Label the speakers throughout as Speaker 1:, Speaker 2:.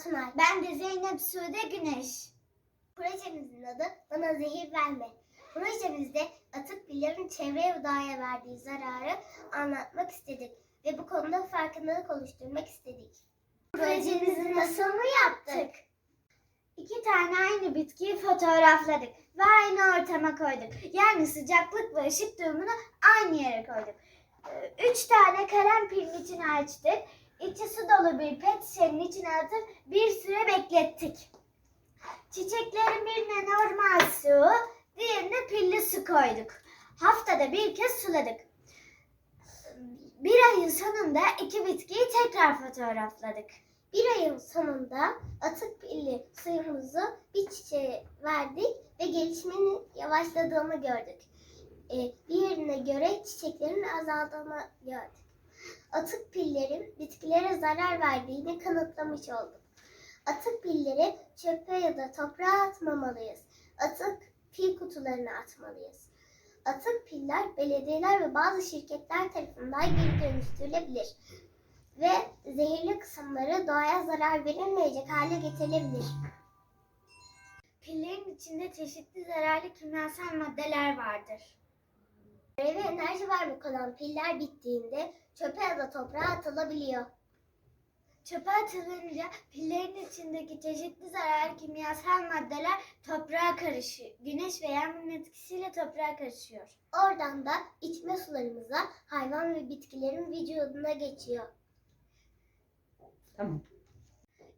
Speaker 1: Altunay. Ben de Zeynep Sude Güneş. Projemizin adı Bana Zehir Verme. Projemizde atık bilerin çevreye ve doğaya verdiği zararı anlatmak istedik ve bu konuda farkındalık oluşturmak istedik. Projemizi nasıl mı yaptık?
Speaker 2: İki tane aynı bitkiyi fotoğrafladık ve aynı ortama koyduk. Yani sıcaklık ve ışık durumunu aynı yere koyduk. Ee, üç tane kalem pirincini açtık İçi su dolu bir pet şişenin içine atıp bir süre beklettik. Çiçeklerin birine normal su, diğerine pilli su koyduk. Haftada bir kez suladık. Bir ayın sonunda iki bitkiyi tekrar fotoğrafladık.
Speaker 1: Bir ayın sonunda atık pilli suyumuzu bir çiçeğe verdik ve gelişmenin yavaşladığını gördük. Ee, diğerine göre çiçeklerin azaldığını gördük. Atık pillerin bitkilere zarar verdiğini kanıtlamış olduk. Atık pilleri çöpe ya da toprağa atmamalıyız. Atık pil kutularına atmalıyız. Atık piller belediyeler ve bazı şirketler tarafından geri dönüştürülebilir ve zehirli kısımları doğaya zarar verilmeyecek hale getirilebilir.
Speaker 2: Pillerin içinde çeşitli zararlı kimyasal maddeler vardır.
Speaker 1: Ve enerji vermek olan piller bittiğinde çöpe ya da toprağa atılabiliyor.
Speaker 2: Çöpe atılınca pillerin içindeki çeşitli zararlı kimyasal maddeler toprağa karışıyor. Güneş ve yağmurun etkisiyle toprağa karışıyor.
Speaker 1: Oradan da içme sularımıza hayvan ve bitkilerin vücuduna geçiyor.
Speaker 3: Tamam.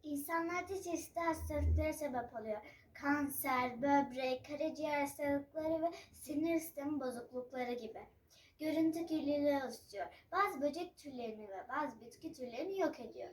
Speaker 2: İnsanlarda çeşitli hastalıklara sebep oluyor. Kanser, böbrek, karaciğer hastalıkları ve sinir sistemi bozuklukları gibi. Görüntü kirliliği oluşturuyor. Bazı böcek türlerini ve bazı bitki türlerini yok ediyor.